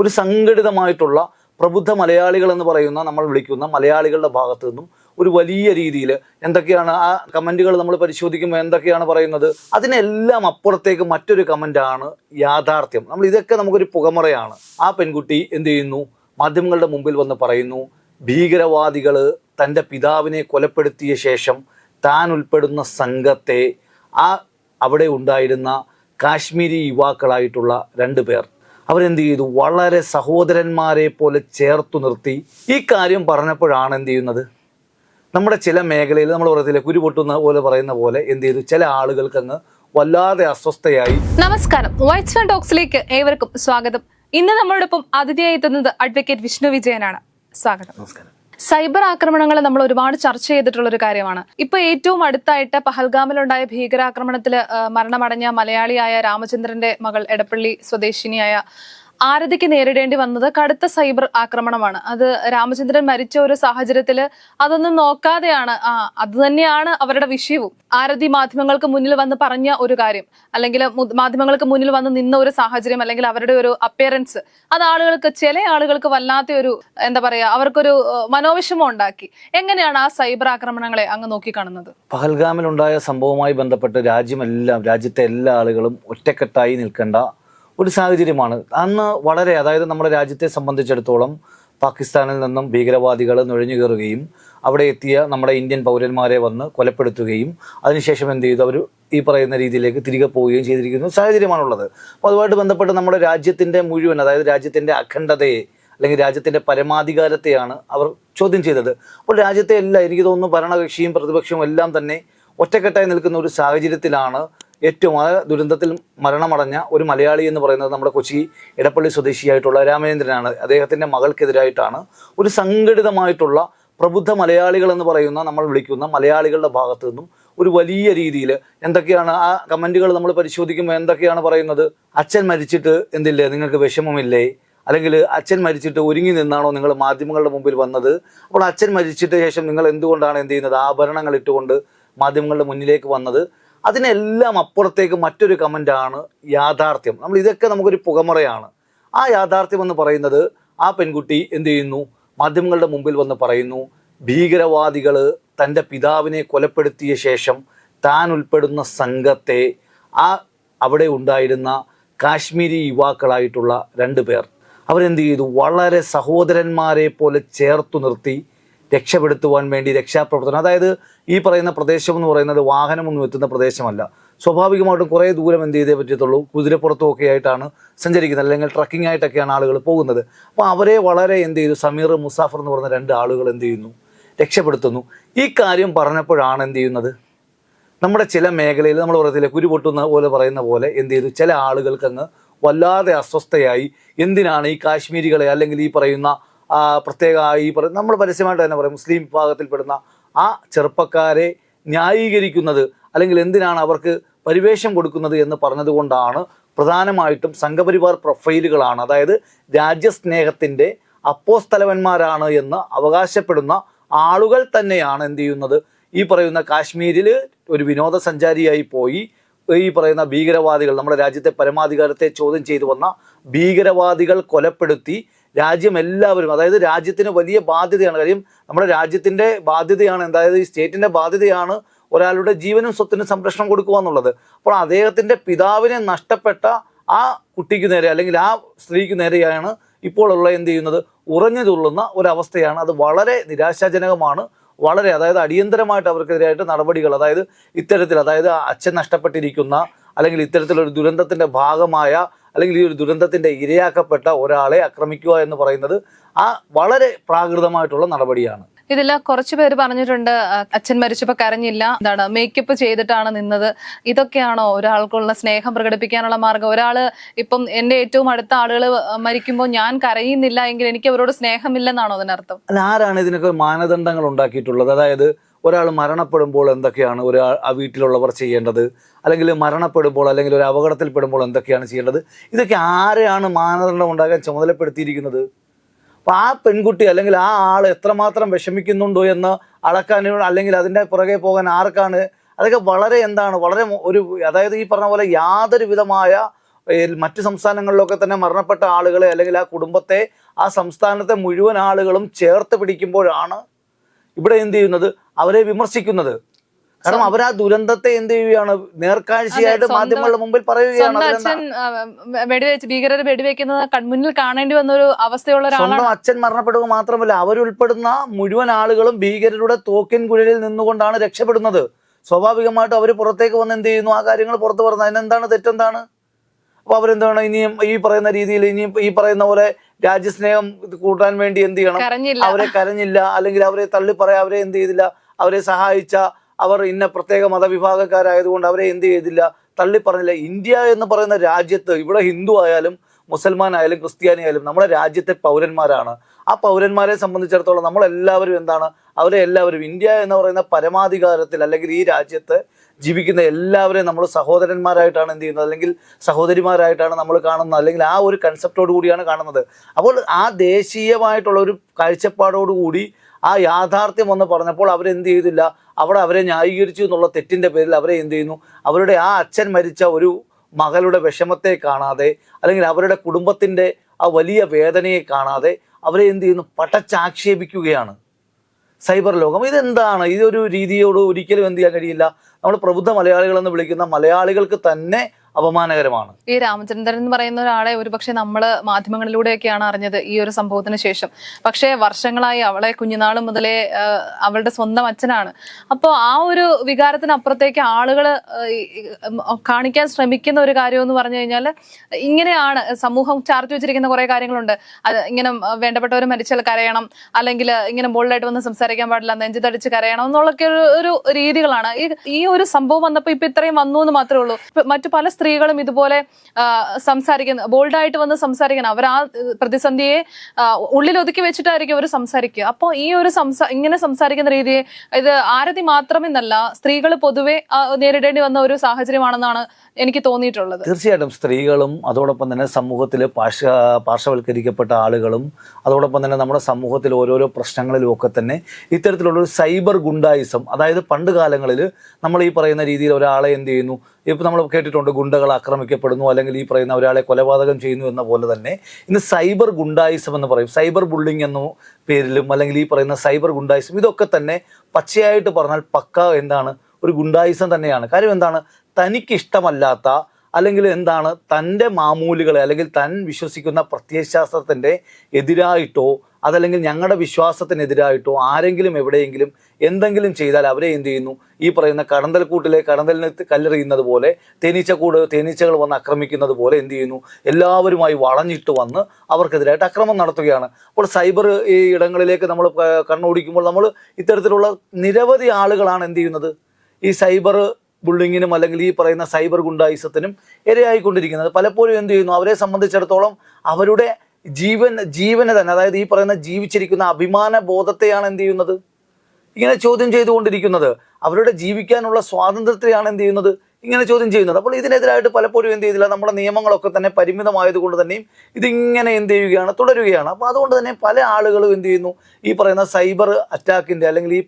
ഒരു സംഘടിതമായിട്ടുള്ള പ്രബുദ്ധ മലയാളികൾ എന്ന് പറയുന്ന നമ്മൾ വിളിക്കുന്ന മലയാളികളുടെ ഭാഗത്തു നിന്നും ഒരു വലിയ രീതിയിൽ എന്തൊക്കെയാണ് ആ കമന്റുകൾ നമ്മൾ പരിശോധിക്കുമ്പോൾ എന്തൊക്കെയാണ് പറയുന്നത് അതിനെല്ലാം അപ്പുറത്തേക്ക് മറ്റൊരു കമന്റാണ് യാഥാർത്ഥ്യം. നമ്മൾ ഇതൊക്കെ നമുക്കൊരു പുകമറയാണ്. ആ പെൺകുട്ടി എന്ത് ചെയ്യുന്നു? മാധ്യമങ്ങളുടെ മുമ്പിൽ വന്ന് പറയുന്നു ഭീകരവാദികൾ തന്റെ പിതാവിനെ കൊലപ്പെടുത്തിയ ശേഷം താൻ ഉൾപ്പെടുന്ന സംഘത്തെ ആ അവിടെ ഉണ്ടായിരുന്ന കാശ്മീരി യുവാക്കളായിട്ടുള്ള രണ്ട് പേർ അവരെന്ത് ചെയ്തു? വളരെ സഹോദരന്മാരെ പോലെ ചേർത്തു നിർത്തി. ഈ കാര്യം പറഞ്ഞപ്പോഴാണ് എന്ത് ചെയ്യുന്നത്? നമ്മുടെ ചില മേഖലയിൽ നമ്മൾ പറയത്തില്ല കുരുപൊട്ടുന്ന പോലെ പറയുന്ന പോലെ എന്ത് ചെയ്തു? ചില ആളുകൾക്ക് അങ്ങ് വല്ലാതെ അസ്വസ്ഥയായി. നമസ്കാരം. വൈറ്റ്സ് ഫൺ ടോക്സിലേക്ക് ഏവർക്കും സ്വാഗതം. ഇന്ന് നമ്മളോടൊപ്പം അതിഥിയായി എത്തുന്നത് അഡ്വക്കേറ്റ് വിഷ്ണു വിജയനാണ്. സ്വാഗതം. നമസ്കാരം. സൈബർ ആക്രമണങ്ങൾ നമ്മൾ ഒരുപാട് ചർച്ച ചെയ്തിട്ടുള്ള ഒരു കാര്യമാണ്. ഇപ്പൊ ഏറ്റവും അടുത്തായിട്ട് പഹൽഗാമിലുണ്ടായ ഭീകരാക്രമണത്തിൽ മരണമടഞ്ഞ മലയാളിയായ രാമചന്ദ്രന്റെ മകൾ എടപ്പള്ളി സ്വദേശിനിയായ ആരതിക്ക് നേരിടേണ്ടി വന്നത് കടുത്ത സൈബർ ആക്രമണമാണ്. അത് രാമചന്ദ്രൻ മരിച്ച ഒരു സാഹചര്യത്തിൽ അതൊന്നും നോക്കാതെയാണ് ആ അത് തന്നെയാണ് അവരുടെ വിഷയവും. ആരതി മാധ്യമങ്ങൾക്ക് മുന്നിൽ വന്ന് പറഞ്ഞ ഒരു കാര്യം അല്ലെങ്കിൽ മാധ്യമങ്ങൾക്ക് മുന്നിൽ വന്ന് നിന്ന ഒരു സാഹചര്യം അല്ലെങ്കിൽ അവരുടെ ഒരു അപ്പിയറൻസ് അത് ആളുകൾക്ക് ചില ആളുകൾക്ക് വല്ലാത്ത ഒരു എന്താ പറയാ അവർക്കൊരു മനോവിഷമം ഉണ്ടാക്കി. എങ്ങനെയാണ് ആ സൈബർ ആക്രമണങ്ങളെ അങ്ങ് നോക്കിക്കാണുന്നത്? പഹൽഗാമിലുണ്ടായ സംഭവവുമായി ബന്ധപ്പെട്ട് രാജ്യമെല്ലാം രാജ്യത്തെ എല്ലാ ആളുകളും ഒറ്റക്കെട്ടായി നിൽക്കേണ്ട ഒരു സാഹചര്യമാണ്. അന്ന് വളരെ അതായത് നമ്മുടെ രാജ്യത്തെ സംബന്ധിച്ചിടത്തോളം പാകിസ്ഥാനിൽ നിന്നും ഭീകരവാദികൾ നുഴഞ്ഞു കയറുകയും അവിടെ എത്തിയ നമ്മുടെ ഇന്ത്യൻ പൗരന്മാരെ വന്ന് കൊലപ്പെടുത്തുകയും അതിനുശേഷം എന്ത് ചെയ്തു? അവർ ഈ പറയുന്ന രീതിയിലേക്ക് തിരികെ പോവുകയും ചെയ്തിരിക്കുന്ന സാഹചര്യമാണുള്ളത്. അപ്പോൾ അതുമായിട്ട് ബന്ധപ്പെട്ട് നമ്മുടെ രാജ്യത്തിന്റെ മുഴുവൻ അതായത് രാജ്യത്തിന്റെ അഖണ്ഡതയെ അല്ലെങ്കിൽ രാജ്യത്തിന്റെ പരമാധികാരത്തെയാണ് അവർ ചോദ്യം ചെയ്തത്. അപ്പോൾ രാജ്യത്തെ എല്ലാം എനിക്ക് തോന്നുന്നു ഭരണകക്ഷിയും പ്രതിപക്ഷവും എല്ലാം തന്നെ ഒറ്റക്കെട്ടായി നിൽക്കുന്ന ഒരു സാഹചര്യത്തിലാണ് ഏറ്റവും ആ ദുരന്തത്തിൽ മരണമടഞ്ഞ ഒരു മലയാളി എന്ന് പറയുന്നത് നമ്മുടെ കൊച്ചി ഇടപ്പള്ളി സ്വദേശിയായിട്ടുള്ള രാമചന്ദ്രനാണ്. അദ്ദേഹത്തിന്റെ മകൾക്കെതിരായിട്ടാണ് ഒരു സംഘടിതമായിട്ടുള്ള പ്രബുദ്ധ മലയാളികൾ എന്ന് പറയുന്ന നമ്മൾ വിളിക്കുന്ന മലയാളികളുടെ ഭാഗത്തു നിന്നും ഒരു വലിയ രീതിയിൽ എന്തൊക്കെയാണ് ആ കമന്റുകൾ നമ്മൾ പരിശോധിക്കുമ്പോൾ എന്തൊക്കെയാണ് പറയുന്നത്? അച്ഛൻ മരിച്ചിട്ട് എന്തില്ലേ? നിങ്ങൾക്ക് വിഷമമില്ലേ? അല്ലെങ്കിൽ അച്ഛൻ മരിച്ചിട്ട് ഒരുങ്ങി നിന്നാണോ നിങ്ങൾ മാധ്യമങ്ങളുടെ മുമ്പിൽ വന്നത്? അപ്പോൾ അച്ഛൻ മരിച്ചിട്ട് ശേഷം നിങ്ങൾ എന്തുകൊണ്ടാണ് എന്ത് ചെയ്യുന്നത്? ആഭരണങ്ങൾ ഇട്ടുകൊണ്ട് മാധ്യമങ്ങളുടെ മുന്നിലേക്ക് വന്നത്? അതിനെല്ലാം അപ്പുറത്തേക്ക് മറ്റൊരു കമന്റാണ് യാഥാർത്ഥ്യം. നമ്മൾ ഇതൊക്കെ നമുക്കൊരു പുകമറയാണ്. ആ യാഥാർത്ഥ്യം എന്ന് പറയുന്നത് ആ പെൺകുട്ടി എന്ത് ചെയ്യുന്നു? മാധ്യമങ്ങളുടെ മുമ്പിൽ വന്ന് പറയുന്നു ഭീകരവാദികൾ തന്റെ പിതാവിനെ കൊലപ്പെടുത്തിയ ശേഷം താൻ ഉൾപ്പെടുന്ന സംഘത്തെ ആ അവിടെ ഉണ്ടായിരുന്ന കാശ്മീരി യുവാക്കളായിട്ടുള്ള രണ്ട് പേർ. അവരെന്ത് ചെയ്തു? വളരെ സഹോദരന്മാരെ പോലെ ചേർത്തു നിർത്തി രക്ഷപ്പെടുത്തുവാൻ വേണ്ടി രക്ഷാപ്രവർത്തനം. അതായത് ഈ പറയുന്ന പ്രദേശം എന്ന് പറയുന്നത് വാഹനമൊന്നും എത്തുന്ന പ്രദേശമല്ല. സ്വാഭാവികമായിട്ടും കുറേ ദൂരം എന്ത് ചെയ്തേ പറ്റത്തുള്ളൂ. കുതിരപ്പുറത്തും ഒക്കെ ആയിട്ടാണ് സഞ്ചരിക്കുന്നത്. അല്ലെങ്കിൽ ട്രക്കിംഗ് ആയിട്ടൊക്കെയാണ് ആളുകൾ പോകുന്നത്. അപ്പോൾ അവരെ വളരെ എന്ത് ചെയ്തു? സമീർ മുസാഫർ എന്ന് പറയുന്ന രണ്ട് ആളുകൾ എന്ത് ചെയ്യുന്നു? രക്ഷപ്പെടുത്തുന്നു. ഈ കാര്യം പറഞ്ഞപ്പോഴാണ് എന്ത് ചെയ്യുന്നത്? നമ്മുടെ ചില മേഖലയിൽ നമ്മൾ പറയത്തില്ല കുരുപൊട്ടുന്ന പോലെ പറയുന്ന പോലെ എന്ത് ചെയ്തു? ചില ആളുകൾക്കങ്ങ് വല്ലാതെ അസ്വസ്ഥയായി. എന്തിനാണ് ഈ കാശ്മീരികളെ അല്ലെങ്കിൽ ഈ പറയുന്ന പ്രത്യേക ഈ നമ്മൾ പരസ്യമായിട്ട് തന്നെ പറയും മുസ്ലിം വിഭാഗത്തിൽപ്പെടുന്ന ആ ചെറുപ്പക്കാരെ ന്യായീകരിക്കുന്നത് അല്ലെങ്കിൽ എന്തിനാണ് അവർക്ക് പരിവേഷം കൊടുക്കുന്നത് എന്ന് പറഞ്ഞതുകൊണ്ടാണ് പ്രധാനമായിട്ടും സംഘപരിവാർ പ്രൊഫൈലുകളാണ്. അതായത് രാജ്യസ്നേഹത്തിന്റെ അപ്പോസ്തലവന്മാരാണ് എന്ന് അവകാശപ്പെടുന്ന ആളുകൾ തന്നെയാണ് എന്ത് ചെയ്യുന്നത്? ഈ പറയുന്ന കാശ്മീരിൽ ഒരു വിനോദസഞ്ചാരിയായി പോയി. ഈ പറയുന്ന ഭീകരവാദികൾ നമ്മുടെ രാജ്യത്തെ പരമാധികാരത്തെ ചോദ്യം ചെയ്തു വന്ന ഭീകരവാദികൾ കൊലപ്പെടുത്തി. രാജ്യം എല്ലാവരും അതായത് രാജ്യത്തിന് വലിയ ബാധ്യതയാണ്. കാര്യം നമ്മുടെ രാജ്യത്തിന്റെ ബാധ്യതയാണ് അതായത് ഈ സ്റ്റേറ്റിന്റെ ബാധ്യതയാണ് ഒരാളുടെ ജീവനും സ്വത്തിനും സംരക്ഷണം കൊടുക്കുക എന്നുള്ളത്. അപ്പോൾ അദ്ദേഹത്തിന്റെ പിതാവിനെ നഷ്ടപ്പെട്ട ആ കുട്ടിക്ക് നേരെ അല്ലെങ്കിൽ ആ സ്ത്രീക്ക് നേരെയാണ് ഇപ്പോഴുള്ള എന്ത് ചെയ്യുന്നത്? ഉറഞ്ഞു തുള്ളുന്ന ഒരവസ്ഥയാണ്. അത് വളരെ നിരാശാജനകമാണ്. വളരെ അതായത് അടിയന്തരമായിട്ട് അവർക്കെതിരായിട്ട് നടപടികൾ അതായത് ഇത്തരത്തിൽ അതായത് അച്ഛൻ നഷ്ടപ്പെട്ടിരിക്കുന്ന അല്ലെങ്കിൽ ഇത്തരത്തിലൊരു ദുരന്തത്തിന്റെ ഭാഗമായ അല്ലെങ്കിൽ ഈ ഒരു ദുരന്തത്തിന്റെ ഇരയാക്കപ്പെട്ട ഒരാളെ ആക്രമിക്കുക എന്ന് പറയുന്നത് ആ വളരെ പ്രാകൃതമായിട്ടുള്ള നടപടിയാണ്. ഇതിൽ കുറച്ചു പേര് പറഞ്ഞിട്ടുണ്ട് അച്ഛൻ മരിച്ചപ്പോൾ കരഞ്ഞില്ല എന്താണ് മേക്കപ്പ് ചെയ്തിട്ടാണ് നിന്നത്. ഇതൊക്കെയാണോ ഒരാൾക്കുള്ള സ്നേഹം പ്രകടിപ്പിക്കാനുള്ള മാർഗം? ഒരാൾ ഇപ്പം എന്റെ ഏറ്റവും അടുത്ത ആളുകൾ മരിക്കുമ്പോൾ ഞാൻ കരയുന്നില്ല എങ്കിൽ എനിക്ക് അവരോട് സ്നേഹമില്ലെന്നാണോ അതിനർത്ഥം? അല്ല ആരാണ് ഇതിനൊക്കെ മാനദണ്ഡങ്ങൾ ഉണ്ടാക്കിയിട്ടുള്ളത്? അതായത് ഒരാൾ മരണപ്പെടുമ്പോൾ എന്തൊക്കെയാണ് ഒരാൾ ആ വീട്ടിലുള്ളവർ ചെയ്യേണ്ടത്? അല്ലെങ്കിൽ മരണപ്പെടുമ്പോൾ അല്ലെങ്കിൽ ഒരു അപകടത്തിൽപ്പെടുമ്പോൾ എന്തൊക്കെയാണ് ചെയ്യേണ്ടത്? ഇതൊക്കെ ആരെയാണ് മാനദണ്ഡം ഉണ്ടാകാൻ ചുമതലപ്പെടുത്തിയിരിക്കുന്നത്? അപ്പോൾ ആ പെൺകുട്ടി അല്ലെങ്കിൽ ആ ആൾ എത്രമാത്രം വിഷമിക്കുന്നുണ്ടോ എന്ന് അളക്കാൻ അല്ലെങ്കിൽ അതിന്റെ പുറകെ പോകാൻ ആർക്കാണ്? അതൊക്കെ വളരെ എന്താണ് വളരെ ഒരു അതായത് ഈ പറഞ്ഞ പോലെ യാതൊരു വിധമായ മറ്റ് സംസ്ഥാനങ്ങളിലൊക്കെ തന്നെ മരണപ്പെട്ട ആളുകളെ അല്ലെങ്കിൽ ആ കുടുംബത്തെ ആ സംസ്ഥാനത്തെ മുഴുവൻ ആളുകളും ചേർത്ത് പിടിക്കുമ്പോഴാണ് ഇവിടെ എന്ത് ചെയ്യുന്നത്? അവരെ വിമർശിക്കുന്നത്. കാരണം അവർ ആ ദുരന്തത്തെ എന്ത് ചെയ്യുകയാണ്? നേർക്കാഴ്ചയായിട്ട് മാധ്യമങ്ങളുടെ മുമ്പിൽ പറയുകയാണ്. വെടിവെച്ച് ഭീകരർ വെടിവെക്കുന്നത് കൺമുന്നിൽ കാണേണ്ടി വന്ന ഒരു അവസ്ഥയുള്ള സ്വന്തം അച്ഛൻ മരണപ്പെടുക മാത്രമല്ല അവരുൾപ്പെടുന്ന മുഴുവൻ ആളുകളും ഭീകരരുടെ തോക്കിൻ കുഴലിൽ നിന്നുകൊണ്ടാണ് രക്ഷപ്പെടുന്നത്. സ്വാഭാവികമായിട്ടും അവർ പുറത്തേക്ക് വന്ന് എന്ത് ചെയ്യുന്നു? ആ കാര്യങ്ങൾ പുറത്തു പറഞ്ഞു. അതിനെന്താണ് തെറ്റെന്താണ്? അപ്പൊ അവരെന്താണ് ഇനിയും ഈ പറയുന്ന രീതിയിൽ ഇനിയും ഈ പറയുന്ന പോലെ രാജ്യസ്നേഹം കൂട്ടാൻ വേണ്ടി എന്ത് ചെയ്യണം? അവരെ കരഞ്ഞില്ല. അല്ലെങ്കിൽ അവരെ തള്ളി പറയാ അവരെ എന്ത് ചെയ്തില്ല? അവരെ സഹായിച്ച അവർ ഇന്ന പ്രത്യേക മതവിഭാഗക്കാരായതുകൊണ്ട് അവരെ എന്ത് ചെയ്തില്ല? തള്ളി പറഞ്ഞില്ല ഇന്ത്യ എന്ന് പറയുന്ന രാജ്യത്ത് ഇവിടെ ഹിന്ദു ആയാലും മുസൽമാൻ ആയാലും ക്രിസ്ത്യാനി ആയാലും നമ്മുടെ രാജ്യത്തെ പൗരന്മാരാണ്. ആ പൗരന്മാരെ സംബന്ധിച്ചിടത്തോളം നമ്മളെല്ലാവരും എന്താണ്? അവരെ എല്ലാവരും ഇന്ത്യ എന്ന് പറയുന്ന പരമാധികാരത്തിൽ അല്ലെങ്കിൽ ഈ രാജ്യത്ത് ജീവിക്കുന്ന എല്ലാവരെയും നമ്മൾ സഹോദരന്മാരായിട്ടാണ് എന്ത് ചെയ്യുന്നത്? അല്ലെങ്കിൽ സഹോദരിമാരായിട്ടാണ് നമ്മൾ കാണുന്നത്. അല്ലെങ്കിൽ ആ ഒരു കൺസെപ്റ്റോട് കൂടിയാണ് കാണുന്നത്. അപ്പോൾ ആ ദേശീയമായിട്ടുള്ള ഒരു കാഴ്ചപ്പാടോട് കൂടി ആ യാഥാർത്ഥ്യം വന്ന് പറഞ്ഞപ്പോൾ അവരെന്ത് ചെയ്തില്ല? അവിടെ അവരെ ന്യായീകരിച്ചു എന്നുള്ള തെറ്റിന്റെ പേരിൽ അവരെ എന്ത് ചെയ്യുന്നു? അവരുടെ ആ അച്ഛൻ മരിച്ച ഒരു മകളുടെ വിഷമത്തെ കാണാതെ അല്ലെങ്കിൽ അവരുടെ കുടുംബത്തിന്റെ ആ വലിയ വേദനയെ കാണാതെ അവരെ എന്ത് ചെയ്യുന്നു? പടച്ചാക്ഷേപിക്കുകയാണ്. സൈബർ ലോകം. ഇതെന്താണ്? ഇതൊരു രീതിയോട് ഒരിക്കലും എന്ത് ചെയ്യാൻ കഴിയില്ല. നമ്മൾ പ്രബുദ്ധ മലയാളികൾ എന്ന് വിളിക്കുന്ന മലയാളികൾക്ക് തന്നെ അപമാനകരമാണ്. ഈ രാമചന്ദ്രൻ എന്ന് പറയുന്ന ഒരാളെ ഒരുപക്ഷെ നമ്മൾ മാധ്യമങ്ങളിലൂടെയൊക്കെയാണ് അറിഞ്ഞത് ഈ ഒരു സംഭവത്തിന് ശേഷം. പക്ഷേ വർഷങ്ങളായി അവളെ കുഞ്ഞുനാൾ മുതലേ അവളുടെ സ്വന്തം അച്ഛനാണ്. അപ്പോൾ ആ ഒരു വികാരത്തിനപ്പുറത്തേക്ക് ആളുകൾ കാണിക്കാൻ ശ്രമിക്കുന്ന ഒരു കാര്യം എന്ന് പറഞ്ഞു കഴിഞ്ഞാൽ ഇങ്ങനെയാണ്. സമൂഹം ചാർജ് വെച്ചിരിക്കുന്ന കുറെ കാര്യങ്ങളുണ്ട്. ഇങ്ങനെ വേണ്ടപ്പെട്ടവർ മരിച്ചാൽ കരയണം. അല്ലെങ്കിൽ ഇങ്ങനെ ബോൾഡായിട്ട് വന്ന് സംസാരിക്കാൻ പാടില്ല നെഞ്ചു തടിച്ച് കരയണം എന്നുള്ളൊക്കെ ഒരു രീതികളാണ്. ഈ ഒരു സംഭവം വന്നപ്പോൾ ഇപ്പൊ ഇത്രയും വന്നു എന്ന് മാത്രമേ ഉള്ളൂ. മറ്റു പല സ്ത്രീകളും ഇതുപോലെ സംസാരിക്കുന്ന ബോൾഡായിട്ട് വന്ന് സംസാരിക്കണം അവർ ആ പ്രതിസന്ധിയെ ഒതുക്കി വെച്ചിട്ടായിരിക്കും അവർ സംസാരിക്കുക. അപ്പോൾ ഈ ഒരു സംസാ ഇങ്ങനെ സംസാരിക്കുന്ന രീതിയെ ഇത് ആരതി മാത്രമെന്നല്ല സ്ത്രീകൾ പൊതുവെ നേരിടേണ്ടി വന്ന ഒരു സാഹചര്യമാണെന്നാണ് എനിക്ക് തോന്നിയിട്ടുള്ളത്. തീർച്ചയായിട്ടും സ്ത്രീകളും അതോടൊപ്പം തന്നെ സമൂഹത്തിൽ പാർശ്വ പാർശ്വവൽക്കരിക്കപ്പെട്ട ആളുകളും അതോടൊപ്പം തന്നെ നമ്മുടെ സമൂഹത്തിൽ ഓരോരോ പ്രശ്നങ്ങളിലും ഒക്കെ തന്നെ ഇത്തരത്തിലുള്ള ഒരു സൈബർ ഗുണ്ടായിസം അതായത് പണ്ട് കാലങ്ങളിൽ നമ്മൾ ഈ പറയുന്ന രീതിയിൽ ഒരാളെ എന്ത് ചെയ്യുന്നു ഇപ്പം നമ്മൾ കേട്ടിട്ടുണ്ട് ഗുണ്ടകൾ ആക്രമിക്കപ്പെടുന്നു അല്ലെങ്കിൽ ഈ പറയുന്ന ഒരാളെ കൊലപാതകം ചെയ്യുന്നു എന്ന പോലെ തന്നെ ഇന്ന് സൈബർ ഗുണ്ടായിസം എന്ന് പറയും. സൈബർ ബുള്ളിങ് എന്ന പേരിലും അല്ലെങ്കിൽ ഈ പറയുന്ന സൈബർ ഗുണ്ടായിസം ഇതൊക്കെ തന്നെ പച്ചയായിട്ട് പറഞ്ഞാൽ പക്ക എന്താണ് ഒരു ഗുണ്ടായിസം തന്നെയാണ്. കാര്യം എന്താണ്? തനിക്കിഷ്ടമല്ലാത്ത അല്ലെങ്കിൽ എന്താണ്? തന്റെ മാമൂലുകളെ അല്ലെങ്കിൽ താൻ വിശ്വസിക്കുന്ന പ്രത്യയശാസ്ത്രത്തിന്റെ എതിരായിട്ടോ അതല്ലെങ്കിൽ ഞങ്ങളുടെ വിശ്വാസത്തിനെതിരായിട്ടോ ആരെങ്കിലും എവിടെയെങ്കിലും എന്തെങ്കിലും ചെയ്താൽ അവരെ എന്ത് ചെയ്യുന്നു? ഈ പറയുന്ന കടന്തൽക്കൂട്ടിലെ കടന്തലിന് കല്ലെറിയുന്നത് പോലെ തേനീച്ചക്കൂട് തേനീച്ചകൾ വന്ന് ആക്രമിക്കുന്നത് പോലെ എന്ത് ചെയ്യുന്നു? എല്ലാവരുമായി വളഞ്ഞിട്ട് വന്ന് അവർക്കെതിരായിട്ട് അക്രമം നടത്തുകയാണ്. അപ്പോൾ സൈബർ ഈ ഇടങ്ങളിലേക്ക് നമ്മൾ കണ്ണോടിക്കുമ്പോൾ നമ്മൾ ഇത്തരത്തിലുള്ള നിരവധി ആളുകളാണ് എന്ത് ചെയ്യുന്നത്? ഈ സൈബർ ബുള്ളിങ്ങിനും അല്ലെങ്കിൽ ഈ പറയുന്ന സൈബർ ഗുണ്ടായിസത്തിനും ഇരയായിക്കൊണ്ടിരിക്കുന്നത്. പലപ്പോഴും എന്ത് ചെയ്യുന്നു? അവരെ സംബന്ധിച്ചിടത്തോളം അവരുടെ ജീവൻ ജീവനെ തന്നെ അതായത് ഈ പറയുന്ന ജീവിച്ചിരിക്കുന്ന അഭിമാന ബോധത്തെയാണ് എന്ത് ചെയ്യുന്നത്? ഇങ്ങനെ ചോദ്യം ചെയ്തുകൊണ്ടിരിക്കുന്നത്. അവരുടെ ജീവിക്കാനുള്ള സ്വാതന്ത്ര്യത്തെയാണ് എന്ത് ചെയ്യുന്നത്? ഇങ്ങനെ ചോദ്യം ചെയ്യുന്നത്. അപ്പോൾ ഇതിനെതിരായിട്ട് പലപ്പോഴും എന്ത് ചെയ്തില്ല? നമ്മുടെ നിയമങ്ങളൊക്കെ തന്നെ പരിമിതമായതുകൊണ്ട് തന്നെയും ഇതിങ്ങനെ എന്ത് ചെയ്യുകയാണ്? തുടരുകയാണ്. അപ്പോൾ അതുകൊണ്ട് തന്നെ പല ആളുകളും എന്ത് ചെയ്യുന്നു? ഈ പറയുന്ന സൈബർ അറ്റാക്കിന്റെ അല്ലെങ്കിൽ ഈ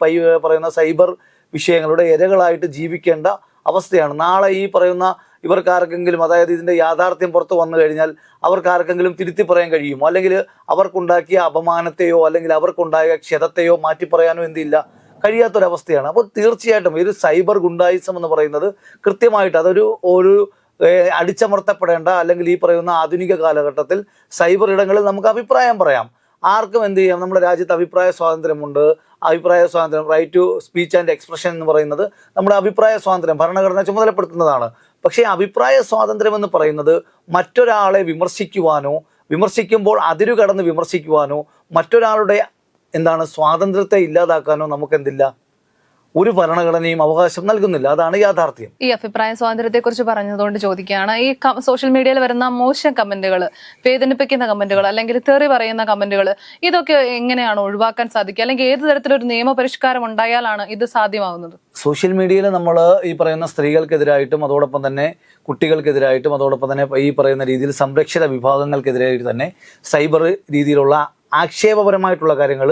പറയുന്ന സൈബർ വിഷയങ്ങളുടെ ഇരകളായിട്ട് ജീവിക്കേണ്ട അവസ്ഥയാണ്. നാളെ ഈ പറയുന്ന ഇവർക്കാർക്കെങ്കിലും അതായത് ഇതിന്റെ യാഥാർത്ഥ്യം പുറത്ത് വന്നു കഴിഞ്ഞാൽ അവർക്കാർക്കെങ്കിലും തിരുത്തി പറയാൻ കഴിയുമോ? അല്ലെങ്കിൽ അവർക്കുണ്ടാക്കിയ അപമാനത്തെയോ അല്ലെങ്കിൽ അവർക്കുണ്ടായ ക്ഷതത്തെയോ മാറ്റി പറയാനോ എന്തില്ല? കഴിയാത്തൊരവസ്ഥയാണ്. അപ്പോൾ തീർച്ചയായിട്ടും ഒരു സൈബർ ഗുണ്ടായിസം എന്ന് പറയുന്നത് കൃത്യമായിട്ട് അതൊരു ഒരു അടിച്ചമർത്തപ്പെടേണ്ട അല്ലെങ്കിൽ ഈ പറയുന്ന ആധുനിക കാലഘട്ടത്തിൽ സൈബർ ഇടങ്ങളിൽ നമുക്ക് അഭിപ്രായം പറയാം. ആർക്കും എന്ത് ചെയ്യാം? നമ്മുടെ രാജ്യത്ത് അഭിപ്രായ സ്വാതന്ത്ര്യമുണ്ട്. അഭിപ്രായ സ്വാതന്ത്ര്യം right to speech and expression എന്ന് പറയുന്നത് നമ്മുടെ അഭിപ്രായ സ്വാതന്ത്ര്യം ഭരണഘടന ചുമതലപ്പെടുത്തുന്നതാണ്. പക്ഷേ അഭിപ്രായ സ്വാതന്ത്ര്യം എന്ന് പറയുന്നത് മറ്റൊരാളെ വിമർശിക്കുവാനോ വിമർശിക്കുമ്പോൾ അതിരു കടന്ന് വിമർശിക്കുവാനോ മറ്റൊരാളുടെ എന്താണ് സ്വാതന്ത്ര്യത്തെ ഇല്ലാതാക്കാനോ നമുക്കെന്തില്ല? ഒരു ഭരണഘടനയും അവകാശം നൽകുന്നില്ല. അതാണ് യാഥാർത്ഥ്യം. ഈ അഭിപ്രായ സ്വാതന്ത്ര്യത്തെ കുറിച്ച് പറഞ്ഞതുകൊണ്ട് ചോദിക്കുകയാണ് ഈ സോഷ്യൽ മീഡിയയിൽ വരുന്ന മോശം കമന്റുകൾ വേദനിപ്പിക്കുന്ന കമന്റുകൾ അല്ലെങ്കിൽ തെറി പറയുന്ന കമന്റുകൾ ഇതൊക്കെ എങ്ങനെയാണ് ഒഴിവാക്കാൻ സാധിക്കുക? അല്ലെങ്കിൽ ഏത് തരത്തിലൊരു നിയമപരിഷ്കാരം ഉണ്ടായാലാണ് ഇത് സാധ്യമാവുന്നത്? സോഷ്യൽ മീഡിയയിൽ നമ്മൾ ഈ പറയുന്ന സ്ത്രീകൾക്കെതിരായിട്ടും അതോടൊപ്പം തന്നെ കുട്ടികൾക്കെതിരായിട്ടും അതോടൊപ്പം തന്നെ ഈ പറയുന്ന രീതിയിൽ സംരക്ഷിത വിഭാഗങ്ങൾക്കെതിരായിട്ട് തന്നെ സൈബർ രീതിയിലുള്ള ആക്ഷേപപരമായിട്ടുള്ള കാര്യങ്ങൾ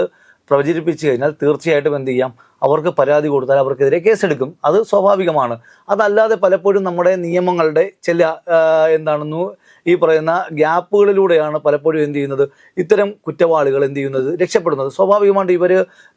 പ്രചരിപ്പിച്ചു കഴിഞ്ഞാൽ തീർച്ചയായിട്ടും എന്ത് ചെയ്യാം? അവർക്ക് പരാതി കൊടുത്താൽ അവർക്കെതിരെ കേസെടുക്കും. അത് സ്വാഭാവികമാണ്. അതല്ലാതെ പലപ്പോഴും നമ്മുടെ നിയമങ്ങളുടെ ചില എന്താണെന്നു ഈ പറയുന്ന ഗ്യാപ്പുകളിലൂടെയാണ് പലപ്പോഴും എന്ത് ചെയ്യുന്നത്? ഇത്തരം കുറ്റവാളികൾ എന്ത് ചെയ്യുന്നത്? രക്ഷപ്പെടുന്നത്. സ്വാഭാവികമായിട്ട് ഇവർ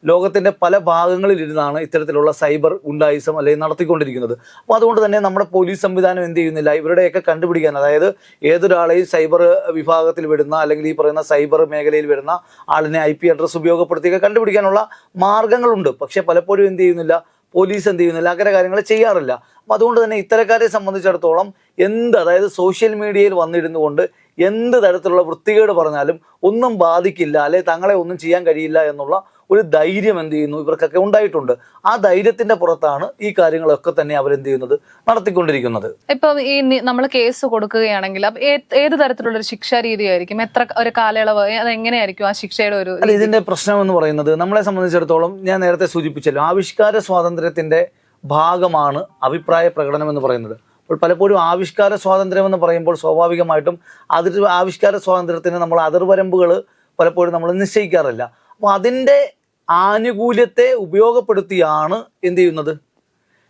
ലോകത്തിന്റെ പല ഭാഗങ്ങളിലിരുന്നാണ് ഇത്തരത്തിലുള്ള സൈബർ ഗുണ്ടായിസം അല്ലെങ്കിൽ നടത്തിക്കൊണ്ടിരിക്കുന്നത്. അപ്പോൾ അതുകൊണ്ട് തന്നെ നമ്മുടെ പോലീസ് സംവിധാനം എന്ത് ചെയ്യുന്നില്ല. ഇവരുടെയൊക്കെ കണ്ടുപിടിക്കാൻ അതായത് ഏതൊരാളെയും സൈബർ വിഭാഗത്തിൽ വരുന്ന അല്ലെങ്കിൽ ഈ പറയുന്ന സൈബർ മേഖലയിൽ വരുന്ന ആളിനെ ഐ പി അഡ്രസ്സ് ഉപയോഗപ്പെടുത്തിയൊക്കെ കണ്ടുപിടിക്കാനുള്ള മാർഗങ്ങളുണ്ട്. പക്ഷേ പലപ്പോഴും എന്ത് ചെയ്യുന്നില്ല പോലീസ് എന്ത് ചെയ്യുന്നില്ല അങ്ങനെ കാര്യങ്ങൾ ചെയ്യാറില്ല. അപ്പം അതുകൊണ്ട് തന്നെ ഇത്തരക്കാരെ സംബന്ധിച്ചിടത്തോളം എന്ത് അതായത് സോഷ്യൽ മീഡിയയിൽ വന്നിരുന്നു കൊണ്ട് എന്ത് തരത്തിലുള്ള വൃത്തികേട് പറഞ്ഞാലും ഒന്നും ബാധിക്കില്ല അല്ലെ തങ്ങളെ ഒന്നും ചെയ്യാൻ കഴിയില്ല എന്നുള്ള ഒരു ധൈര്യം എന്ത് ചെയ്യുന്നു? ഇവർക്കൊക്കെ ഉണ്ടായിട്ടുണ്ട്. ആ ധൈര്യത്തിന്റെ പുറത്താണ് ഈ കാര്യങ്ങളൊക്കെ തന്നെ അവരെന്ത് ചെയ്യുന്നത്? നടത്തിക്കൊണ്ടിരിക്കുന്നത്. ഇപ്പൊ ഈ നമ്മൾ കേസ് കൊടുക്കുകയാണെങ്കിൽ ഏത് തരത്തിലുള്ള ഒരു ശിക്ഷാ രീതിയായിരിക്കും? എത്ര ഒരു കാലയളവ് അതെങ്ങനെയായിരിക്കും ആ ശിക്ഷയുടെ ഒരു അല്ല ഇതിന്റെ പ്രശ്നം എന്ന് പറയുന്നത് നമ്മളെ സംബന്ധിച്ചിടത്തോളം ഞാൻ നേരത്തെ സൂചിപ്പിച്ചല്ലോ ആവിഷ്കാര സ്വാതന്ത്ര്യത്തിന്റെ ഭാഗമാണ് അഭിപ്രായ പ്രകടനം എന്ന് പറയുന്നത്. അപ്പോൾ പലപ്പോഴും ആവിഷ്കാര സ്വാതന്ത്ര്യം എന്ന് പറയുമ്പോൾ സ്വാഭാവികമായിട്ടും അതിർ ആവിഷ്കാര സ്വാതന്ത്ര്യത്തിന് നമ്മൾ അതിർവരമ്പുകൾ പലപ്പോഴും നമ്മൾ നിശ്ചയിക്കാറില്ല. അപ്പോൾ അതിന്റെ ആനുകൂല്യത്തെ ഉപയോഗപ്പെടുത്തിയാണ് എന്ത് ചെയ്യുന്നത്?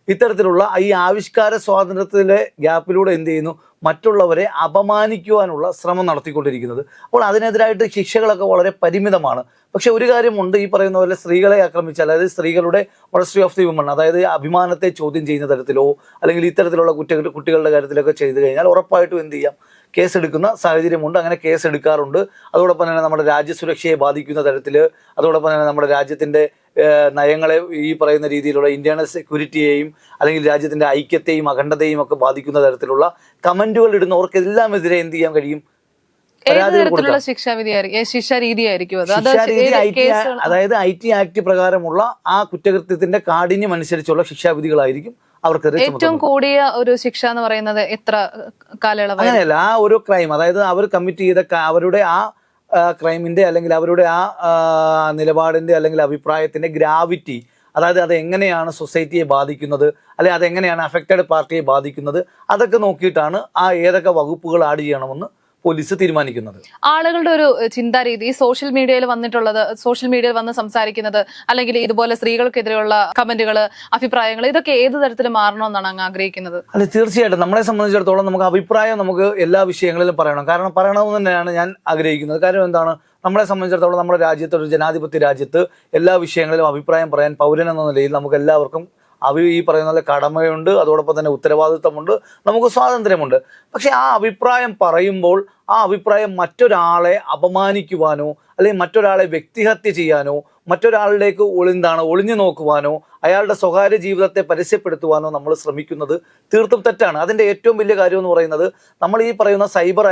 ഇത്തരത്തിലുള്ള ഈ ആവിഷ്കാര സ്വാതന്ത്ര്യത്തിലെ ഗ്യാപ്പിലൂടെ എന്ത് ചെയ്യുന്നു? മറ്റുള്ളവരെ അപമാനിക്കുവാനുള്ള ശ്രമം നടത്തിക്കൊണ്ടിരിക്കുന്നത്. അപ്പോൾ അതിനെതിരായിട്ട് ശിക്ഷകളൊക്കെ വളരെ പരിമിതമാണ്. പക്ഷെ ഒരു കാര്യമുണ്ട് ഈ പറയുന്ന പോലെ സ്ത്രീകളെ ആക്രമിച്ച അതായത് സ്ത്രീകളുടെ മോഡസ്ട്രി ഓഫ് ദി വുമൺ അതായത് അഭിമാനത്തെ ചോദ്യം ചെയ്യുന്ന തരത്തിലോ അല്ലെങ്കിൽ ഇത്തരത്തിലുള്ള കുറ്റ കുട്ടികളുടെ കാര്യത്തിലൊക്കെ ചെയ്തു കഴിഞ്ഞാൽ ഉറപ്പായിട്ടും എന്ത് ചെയ്യാം? കേസെടുക്കുന്ന സാഹചര്യമുണ്ട്. അങ്ങനെ കേസെടുക്കാറുണ്ട്. അതോടൊപ്പം തന്നെ നമ്മുടെ രാജ്യസുരക്ഷയെ ബാധിക്കുന്ന തരത്തിൽ അതോടൊപ്പം തന്നെ നമ്മുടെ രാജ്യത്തിന്റെ നയങ്ങളെ ഈ പറയുന്ന രീതിയിലുള്ള ഇന്റേണൽ സെക്യൂരിറ്റിയെയും അല്ലെങ്കിൽ രാജ്യത്തിന്റെ ഐക്യത്തെയും അഖണ്ഡതയും ഒക്കെ ബാധിക്കുന്ന തരത്തിലുള്ള കമന്റുകൾ ഇടുന്നവർക്കെല്ലാം എതിരെ എന്ത് ചെയ്യാൻ കഴിയും? അതായത് ഐ ടി ആക്ട് പ്രകാരമുള്ള ആ കുറ്റകൃത്യത്തിന്റെ കാഠിന്യം അനുസരിച്ചുള്ള ശിക്ഷാവിധികളായിരിക്കും അവർക്ക് ഏറ്റവും കൂടിയ ഒരു ശിക്ഷ എന്ന് പറയുന്നത് എത്ര കാലയളവ് അങ്ങനെയല്ല ആ ഒരു ക്രൈം അതായത് അവർ കമ്മിറ്റ് ചെയ്ത അവരുടെ ആ ക്രൈമിന്റെ അല്ലെങ്കിൽ അവരുടെ ആ നിലപാടിന്റെ അല്ലെങ്കിൽ അഭിപ്രായത്തിന്റെ ഗ്രാവിറ്റി അതായത് അത് എങ്ങനെയാണ് സൊസൈറ്റിയെ ബാധിക്കുന്നത് അല്ലെ അതെങ്ങനെയാണ് അഫക്റ്റഡ് പാർട്ടിയെ ബാധിക്കുന്നത് അതൊക്കെ നോക്കിയിട്ടാണ് ആ ഏതൊക്കെ വകുപ്പുകൾ ആഡ് ചെയ്യണമെന്ന് പോലീസ് തീരുമാനിക്കുന്നത്? ആളുകളുടെ ഒരു ചിന്താരീതി സോഷ്യൽ മീഡിയയിൽ വന്നിട്ടുള്ളത് സോഷ്യൽ മീഡിയയിൽ വന്ന് സംസാരിക്കുന്നത് അല്ലെങ്കിൽ ഇതുപോലെ സ്ത്രീകൾക്കെതിരെയുള്ള കമന്റുകൾ അഭിപ്രായങ്ങൾ ഇതൊക്കെ ഏത് തരത്തിൽ മാറണമെന്നാണ് അങ്ങ് ആഗ്രഹിക്കുന്നത്? അല്ല തീർച്ചയായിട്ടും. നമ്മളെ സംബന്ധിച്ചിടത്തോളം നമുക്ക് അഭിപ്രായം നമുക്ക് എല്ലാ വിഷയങ്ങളിലും പറയണം. കാരണം പറയണമെന്ന് തന്നെയാണ് ഞാൻ ആഗ്രഹിക്കുന്നത്. കാര്യം എന്താണ്? നമ്മളെ സംബന്ധിച്ചിടത്തോളം നമ്മുടെ രാജ്യത്ത് ഒരു ജനാധിപത്യ രാജ്യത്ത് എല്ലാ വിഷയങ്ങളിലും അഭിപ്രായം പറയാൻ പൗരൻ എന്ന നിലയിൽ നമുക്ക് എല്ലാവർക്കും അവ ഈ പറയുന്ന പോലെ കടമയുണ്ട് അതോടൊപ്പം തന്നെ ഉത്തരവാദിത്തമുണ്ട് നമുക്ക് സ്വാതന്ത്ര്യമുണ്ട്. പക്ഷെ ആ അഭിപ്രായം പറയുമ്പോൾ ആ അഭിപ്രായം മറ്റൊരാളെ അപമാനിക്കുവാനോ അല്ലെങ്കിൽ മറ്റൊരാളെ വ്യക്തിഹത്യ ചെയ്യാനോ മറ്റൊരാളിലേക്ക് ഒളിന്താണ് ഒളിഞ്ഞു നോക്കുവാനോ അയാളുടെ സ്വകാര്യ ജീവിതത്തെ പരസ്യപ്പെടുത്തുവാനോ നമ്മൾ ശ്രമിക്കുന്നത് തീർത്തും തെറ്റാണ്. അതിന്റെ ഏറ്റവും വലിയ കാര്യം എന്ന് പറയുന്നത് നമ്മൾ ഈ പറയുന്ന സൈബർ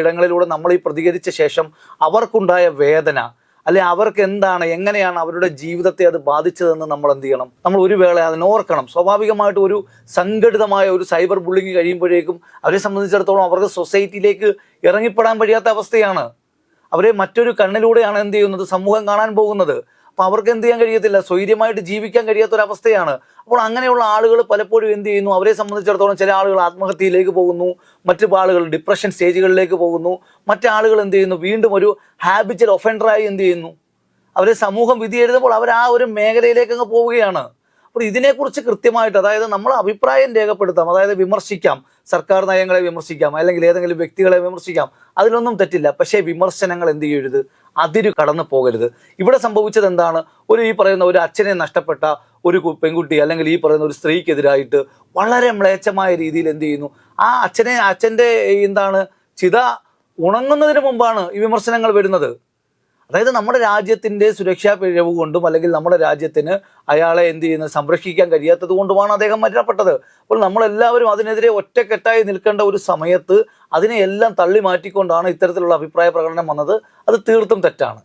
ഇടങ്ങളിലൂടെ നമ്മൾ ഈ പ്രതികരിച്ച ശേഷം അവർക്കുണ്ടായ വേദന അല്ലെ അവർക്ക് എന്താണ് എങ്ങനെയാണ് അവരുടെ ജീവിതത്തെ അത് ബാധിച്ചതെന്ന് നമ്മൾ എന്ത് ചെയ്യണം? നമ്മൾ ഒരു വേള അതിനെ ഓർക്കണം. സ്വാഭാവികമായിട്ട് ഒരു സംഘടിതമായ ഒരു സൈബർ ബുള്ളിങ് കഴിയുമ്പോഴേക്കും അവരെ സംബന്ധിച്ചിടത്തോളം അവർക്ക് സൊസൈറ്റിയിലേക്ക് ഇറങ്ങിപ്പെടാൻ കഴിയാത്ത അവസ്ഥയാണ്. അവരെ മറ്റൊരു കണ്ണിലൂടെയാണ് എന്ത് ചെയ്യുന്നത്? സമൂഹം കാണാൻ പോകുന്നത്. അപ്പൊ അവർക്ക് എന്ത് ചെയ്യാൻ കഴിയത്തില്ല? സ്വൈര്യമായിട്ട് ജീവിക്കാൻ കഴിയാത്ത ഒരു അവസ്ഥയാണ് അപ്പോൾ അങ്ങനെയുള്ള ആളുകൾ പലപ്പോഴും എന്ത് ചെയ്യുന്നു? അവരെ സംബന്ധിച്ചിടത്തോളം ചില ആളുകൾ ആത്മഹത്യയിലേക്ക് പോകുന്നു. മറ്റു ആളുകൾ ഡിപ്രഷൻ സ്റ്റേജുകളിലേക്ക് പോകുന്നു. മറ്റാളുകൾ എന്ത് ചെയ്യുന്നു? വീണ്ടും ഒരു ഹാബിറ്റൽ ഒഫൻഡറായി എന്ത് ചെയ്യുന്നു? അവരെ സമൂഹം വിധി എഴുതുമ്പോൾ അവർ ആ ഒരു മേഖലയിലേക്ക് അങ്ങ് പോവുകയാണ്. അപ്പോൾ ഇതിനെക്കുറിച്ച് കൃത്യമായിട്ട് അതായത് നമ്മൾ അഭിപ്രായം രേഖപ്പെടുത്താം. അതായത് വിമർശിക്കാം. സർക്കാർ നയങ്ങളെ വിമർശിക്കാം. അല്ലെങ്കിൽ ഏതെങ്കിലും വ്യക്തികളെ വിമർശിക്കാം. അതിലൊന്നും തെറ്റില്ല. പക്ഷേ വിമർശനങ്ങൾ എന്ത് ചെയ്യരുത്? അതിരു കടന്നു പോകരുത്. ഇവിടെ സംഭവിച്ചത് എന്താണ്? ഒരു ഈ പറയുന്ന ഒരു അച്ഛനെ നഷ്ടപ്പെട്ട ഒരു പെൺകുട്ടി അല്ലെങ്കിൽ ഈ പറയുന്ന ഒരു സ്ത്രീക്കെതിരായിട്ട് വളരെ മ്ലേച്ഛമായ രീതിയിൽ എന്ത് ചെയ്യുന്നു? ആ അച്ഛനെ അച്ഛന്റെ എന്താണ്? ചിത ഉണങ്ങുന്നതിന് മുമ്പാണ് ഈ വിമർശനങ്ങൾ വരുന്നത്. അതായത് നമ്മുടെ രാജ്യത്തിന്റെ സുരക്ഷാ പിഴവ് കൊണ്ടും അല്ലെങ്കിൽ നമ്മുടെ രാജ്യത്തിന് അയാളെ എന്ത് ചെയ്യുന്ന? സംരക്ഷിക്കാൻ കഴിയാത്തത് കൊണ്ടുമാണ് അദ്ദേഹം മരണപ്പെട്ടത്. അപ്പോൾ നമ്മളെല്ലാവരും അതിനെതിരെ ഒറ്റക്കെട്ടായി നിൽക്കേണ്ട ഒരു സമയത്ത് അതിനെ എല്ലാം തള്ളി മാറ്റിക്കൊണ്ടാണ് ഇത്തരത്തിലുള്ള അഭിപ്രായ പ്രകടനം വന്നത്. അത് തീർത്തും തെറ്റാണ്.